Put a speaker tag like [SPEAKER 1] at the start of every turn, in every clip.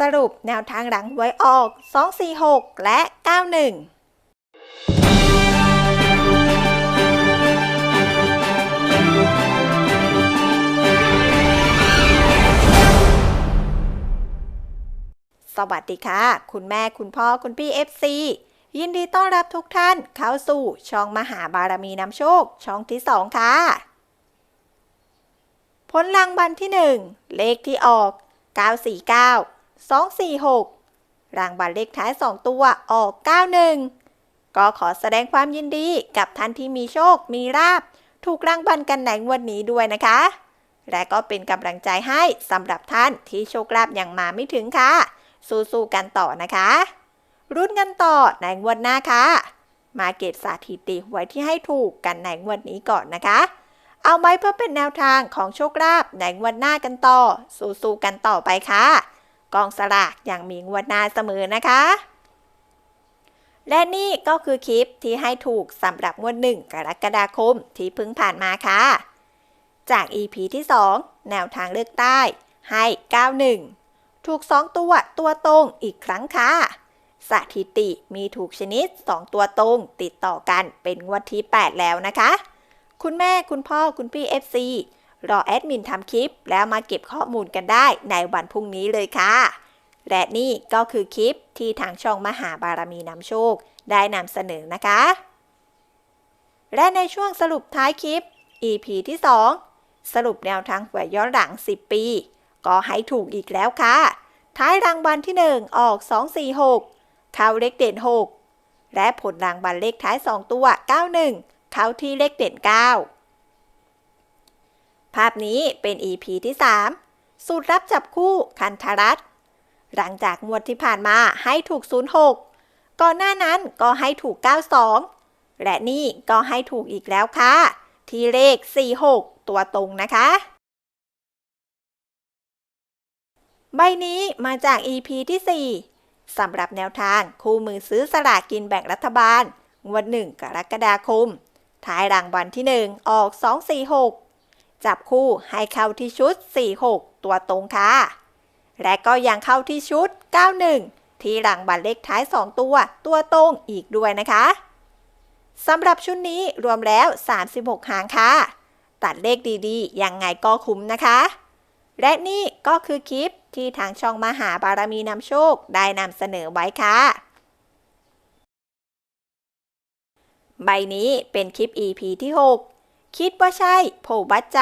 [SPEAKER 1] สรุปแนวทางหลังหวยออก 246 และ 91สวัสดีค่ะ คุณแม่คุณพ่อคุณพี่ FC ยินดีต้อนรับทุกท่านเข้าสู่ช่องมหาบารมีนำโชค ช่องที่ 2 ค่ะ ผลรางวัลที่ 1 เลขที่ออก 949 246 รางวัลเลขท้าย 2 ตัวออก 91 ก็ขอแสดงความยินดีกับท่านที่มีโชค มีลาบ ถูกรางวัลกันในวันนี้ด้วยนะคะ และก็เป็นกำลังใจให้สำหรับท่านที่โชคลาภยังมาไม่ถึงค่ะ สู้ๆกันต่อนะคะ รุ่นกันต่อในงวดหน้าค่ะ มาเก็บสถิติหวยที่ให้ถูกกันในงวดนี้ก่อนนะคะเอาไว้เพื่อเป็นแนวทางของโชคลาภในงวดหน้ากันต่อ สู้ๆกันต่อไปค่ะ กองสลากยังมีงวดหน้าเสมอนะคะ และนี่ก็คือคลิปที่ให้ถูกสำหรับงวดหนึ่งกรกฎาคมที่เพิ่งผ่านมาค่ะ จาก EP ที่ 2 แนวทางเลือกใต้ ให้ 91 ถูก 2 ตัวตัวตรงอีกครั้งค่ะสถิติมีถูกชนิด 2 ตัวตรง ติดต่อกันเป็นงวดที่ 8 แล้วนะคะ คุณแม่คุณพ่อคุณพี่ FC รอแอดมินทำคลิป แล้วมาเก็บข้อมูลกันได้ในวันพรุ่งนี้เลยค่ะ และนี่ก็คือคลิปที่ทางช่องมหาบารมีนำโชค ได้นำเสนอนะคะ และในช่วงสรุปท้ายคลิป EP ที่ 2 สรุปแนวทางหวยย้อนหลัง 10 ปี ก็ให้ถูกอีกแล้วค่ะ ท้ายรางวัลที่ 1 ออก 246 เข้าเลขเด่น 6 และผลรางวัลเลขท้าย 2 ตัว 91 เข้าที่เลขเด่น 9 ภาพนี้เป็น EP ที่ 3 สูตรรับจับคู่คันธรัตหลังจากงวดที่ผ่านมาให้ถูก 06 ก่อนหน้านั้นก็ให้ถูก 92 และนี่ก็ให้ถูกอีกแล้วค่ะ ที่เลข 46 ตัวตรงนะคะ ใบนี้มาจาก EP ที่ 4 สำหรับแนวทางคู่มือซื้อสลากกินแบ่งรัฐบาล งวด 1 กรกฎาคมท้ายรางวัลที่ 1 ออก 246 จับคู่ให้เข้าที่ชุด 46 ตัวตรงค่ะ และก็ยังเข้าที่ชุด 91 ที่รางวัลเลขท้าย 2 ตัว ตัวตรงอีกด้วยนะคะสำหรับชุดนี้รวมแล้ว 36 หางค่ะ ตัดเลขดีๆ ยังไงก็คุ้มนะคะ และนี่ก็คือคลิปที่ทางช่องมหาบารมีนำโชคได้นำเสนอไว้ค่ะ ใบนี้เป็นคลิป EP ที่ 6 คิดว่าใช่โผบัดใจ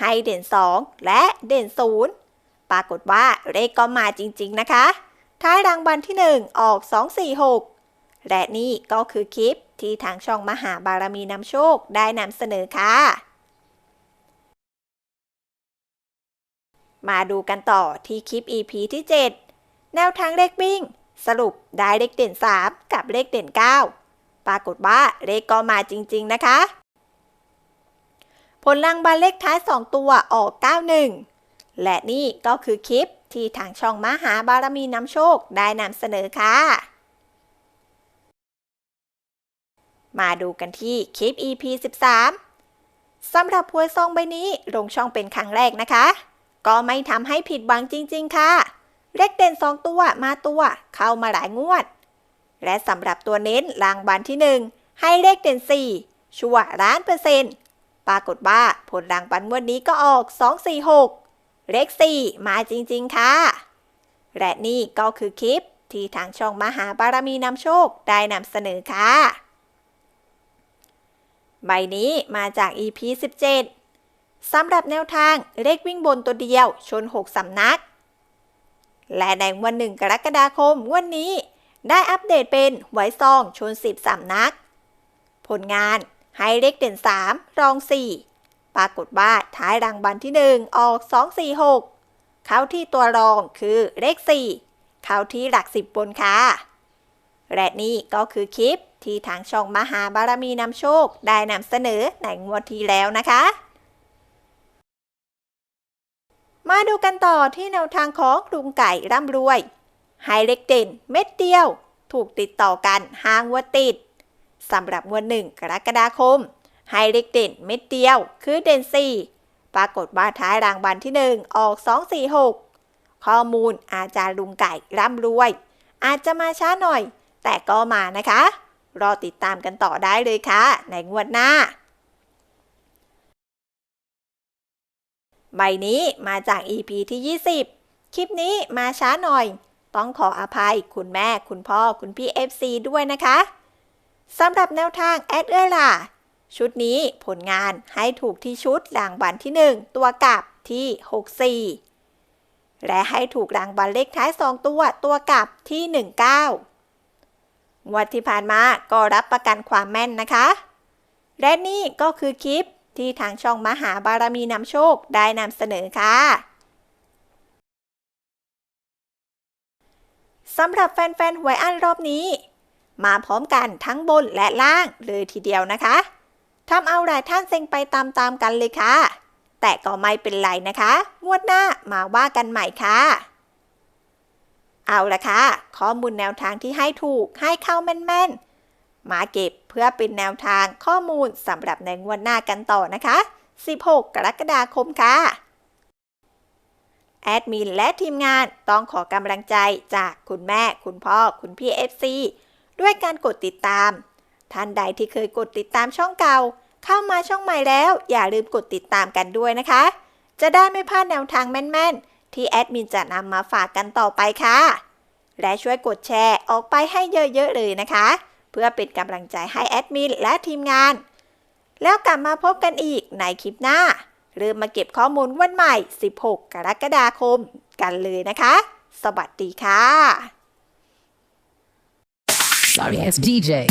[SPEAKER 1] ให้เด่น 2 และเด่น 0 ปรากฏว่าเลขก็มาจริงๆนะคะ ท้ายรางวัลที่ 1 ออก 246 และนี่ก็คือคลิปที่ทางช่องมหาบารมีนำโชคได้นำเสนอค่ะ มาดูกันต่อที่คลิป EP ที่ 7 แนวทางเลขวิ่ง สรุปได้เลขเด่น 3 กับเลขเด่น 9 ปรากฏว่าเลขก็มาจริง ๆ นะคะ ผลรางวัลเลขท้าย 2 ตัวออก 91 และนี่ก็คือคลิปที่ทางช่องมหาบารมีนำโชคได้นำเสนอค่ะ มาดูกันที่คลิป EP 13สำหรับหวยซองใบนี้ลงช่องเป็นครั้งแรกนะคะ ก็ไม่ทำให้ผิดหวังจริง ๆ ค่ะ เลขเด่น 2 ตัวมาตัว เข้ามาหลายงวด และสำหรับตัวเน้นรางวัลที่ 1 ให้เลขเด่น 4 ชัวร์ล้านเปอร์เซ็นต์ ปรากฏว่าผลรางวัลงวดนี้ก็ออก 246 เลข 4 มาจริง ๆ ค่ะ และนี่ก็คือคลิปที่ทางช่องมหาบารมีนำโชคได้นำเสนอค่ะ ใบนี้มาจาก EP 17สำหรับแนวทางเลขวิ่งบนตัวเดียวชน 6สำนัก และในวันหนึ่งกรกฎาคมวันนี้ได้อัปเดตเป็นไว้ซองชน 10สำนัก ผลงาน ให้เลขเด่น 3 รอง 4 ปรากฏว่าท้ายรางวัลที่ 1 ออก 246 เข้าที่ตัวรองคือเลข 4 เข้าที่หลัก 10 บนค่ะ และนี่ก็คือคลิปที่ทางช่องมหาบารมีนำโชคได้นำเสนอในงวดที่แล้วนะคะ มาดูกันต่อที่แนวทางของลุงไก่ร่ำรวยไฮเล็กเด่นเม็ดเดียว ถูกติดต่อกันห้างวดติด สำหรับงวดหนึ่งกรกฎาคมไฮเล็กเด่นเม็ดเดียว คือเด่น 4 ปรากฏว่าท้ายรางวัลที่ 1 ออก 246 ข้อมูลอาจารย์ลุงไก่ร่ำรวย อาจจะมาช้าหน่อย แต่ก็มานะคะ รอติดตามกันต่อได้เลยค่ะ ในงวดหน้า ใบนี้มาจาก EP ที่ 20 คลิปนี้มาช้าหน่อย ต้องขออภัยคุณแม่คุณพ่อคุณพี่ FC ด้วยนะคะ สำหรับแนวทางแอดเอ้ยล่ะ ชุดนี้ผลงานให้ถูกที่ชุดรางวัลที่ 1 ตัวกลับที่ 64 และให้ถูกรางวัลเลขท้าย 2 ตัวตัวกลับที่ 19งวดที่ผ่านมาก็รับประกันความแม่นนะคะ และนี่ก็คือคลิปที่ทางช่องมหาบารมีนำโชคได้นำเสนอค่ะสำหรับแฟนๆหวยอันรอบนี้ มาพร้อมกันทั้งบนและล่างเลยทีเดียวนะคะทำเอาหลายท่านเซ็งไปตามๆกันเลยค่ะ แต่ก็ไม่เป็นไรนะคะ งวดหน้ามาว่ากันใหม่ค่ะ เอาละค่ะ ข้อมูลแนวทางที่ให้ถูกให้เข้าแม่นๆ มาเก็บเพื่อเป็นแนวทางข้อมูลสำหรับในงวดหน้ากันต่อนะคะ 16 กรกฎาคมค่ะแอดมินและทีมงานต้องขอกำลังใจจากคุณแม่ คุณพ่อ คุณพี่ FC ด้วยการกดติดตาม ท่านใดที่เคยกดติดตามช่องเก่า เข้ามาช่องใหม่แล้ว อย่าลืมกดติดตามกันด้วยนะคะ จะได้ไม่พลาดแนวทางแม่นๆ ที่แอดมินจะนำมาฝากกันต่อไปค่ะ และช่วยกดแชร์ออกไปให้เยอะๆเลยนะคะ เพื่อเป็นกำลังใจให้แอดมินและทีมงาน แล้วกลับมาพบกันอีกในคลิปหน้าเริ่มมาเก็บข้อมูลวันใหม่ 16 กรกฎาคม กันเลยนะคะ สวัสดีค่ะ
[SPEAKER 2] sorry it's DJ.